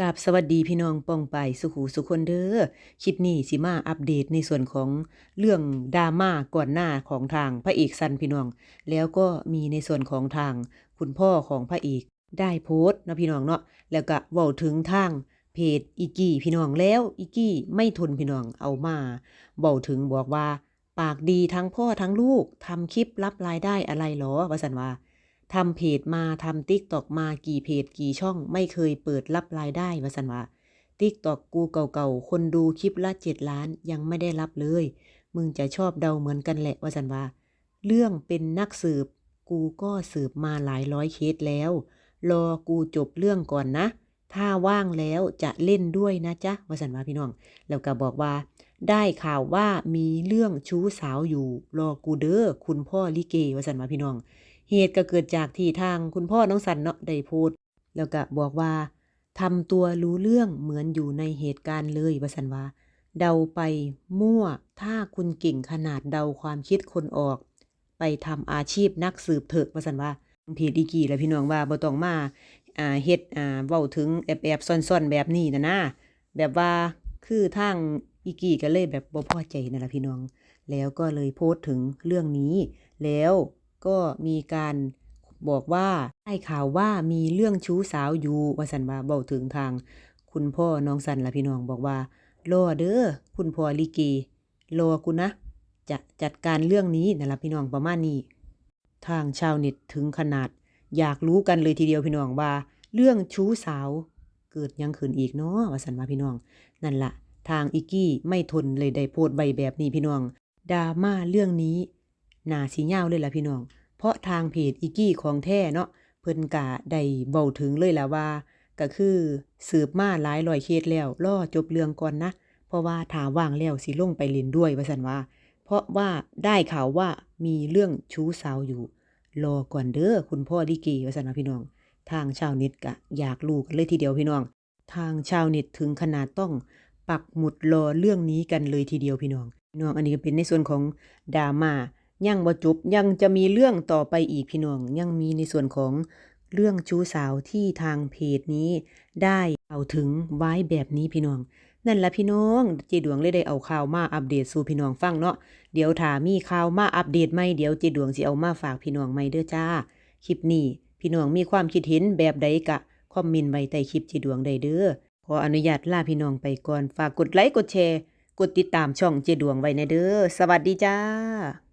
กับสวัสดีพี่น้องป้องไปสุขูสุขคนเด้อคลิปนี้สิมาอัปเดตในส่วนของเรื่องดราม่าก่อนหน้าของทางพระเอกซันพี่น้อง แล้วก็มีในส่วนของทางคุณพ่อของพระเอกได้โพสต์นะพี่น้องเนาะแล้วก็เว้าถึงทางเพจอีกี้พี่น้องแล้วอีกี้ไม่ทนพี่น้องเอามาเว้าถึงบอกว่า ปากดีทั้งพ่อทั้งลูกทำคลิปรับรายได้อะไรหรอว่าสันว่า ทำเพจมาทำติ๊กตอกมากี่เพจกี่ช่อง ไม่เคยเปิดรับรายได้วะสันว่าติ๊กตอกกูเก่าๆ คนดูคลิปละเจ็ดล้านยังไม่ได้รับเลย มึงจะชอบเดาเหมือนกันแหละวะสันว่า เรื่องเป็นนักสืบ กูก็สืบมาหลายร้อยเคสแล้ว รอกูจบเรื่องก่อนนะ ถ้าว่างแล้วจะเล่นด้วยนะจ๊ะวาสันว่าพี่น้อง แล้วก็บอกว่า ได้ข่าวว่ามีเรื่องชู้สาวอยู่ รอกูเด้อคุณพ่อลิเกวาสันว่าพี่น้อง เหตุก็เกิดจากที่ทางคุณพ่อน้องสันเนาะได้โพูด แล้วก็บอกว่าทำตัวรู้เรื่องเหมือนอยู่ในเหตุการณ์เลยวสันว่า เดาไปมั่วถ้าคุณเก่งขนาดเดาความคิดคนออก ไปทำอาชีพนักสืบเถอะวสันว่าเพจอีกี่แล้วพี่น้องว่าบ่ต้องมาอ่าเฮ็ดอ่าเว้าถึงแอบแอบซ่อนๆแบบนี้นะนะแบบว่าคือทางอีกี่ก็เลยแบบบ่พอใจนั่นละพี่น้อง แล้วก็เลยโพสต์ถึงเรื่องนี้แล้ว ก็มีการบอกว่าได้ข่าวว่ามีเรื่องชู้สาวอยู่ว่าสันว่าเบาถึงทาง คุณพ่อน้องสันละพี่น้องบอกว่ารอเด้อคุณพ่อลิเกรอกูนะ จะจัดการเรื่องนี้นั่นละพี่น้องประมาณนี้ ทางชาวเน็ตถึงขนาด อยากรู้กันเลยทีเดียวพี่น้องว่า เรื่องชู้สาว เกิดยังขืนอีกเนาะว่าสันว่าพี่น้อง นั่นละทางอิกกี้ไม่ทนเลยได้โพสต์ใบแบบนี้พี่น้องดราม่าเรื่องนี้ น่าสีเงาเลยล่ะพี่น้อง เพราะทางเพจอิกี้ของแท้เนาะเพิ่นกะได้เบาถึงเลยล่ะว่า ก็คือสืบมาหลายร้อยเคสแล้วรอจบเรื่องก่อนนะ เพราะว่าถาว่างแล้วสิลงไปเล่นด้วยว่าสันว่า เพราะว่าได้ข่าวว่ามีเรื่องชู้สาวอยู่ รอก่อนเด้อคุณพ่อลิเกว่าสันว่าพี่น้อง ทางชาวเน็ตกะอยากรู้กันเลยทีเดียวพี่น้อง ทางชาวเน็ตถึงขนาดต้องปักหมุดรอเรื่องนี้กันเลยทีเดียวพี่น้องพี่น้องอันนี้ก็เป็นในส่วนของดราม่า ยังบ่จบยังจะมีเรื่องต่อไปอีกพี่น้อง ยังมีในส่วนของเรื่องชู้สาวที่ทางเพจนี้ได้เอาถึงไว้แบบนี้พี่น้อง นั่นละพี่น้องเจดวงเลยได้เอาข่าวมาอัปเดตสู่พี่น้องฟังเนาะเดี๋ยวถามีข่าวมาอัปเดตใหม่เดี๋ยวเจดวงสิเอามาฝากพี่น้องใหม่เด้อจ้า คลิปนี้ พี่น้องมีความคิดเห็นแบบใดกะคอมเมนต์ไว้ใต้คลิปเจดวงได้เด้อขออนุญาตลาพี่น้องไปก่อนฝากกดไลค์กดแชร์ กดติดตามช่องเจดวงไว้ในเด้อสวัสดีจ้า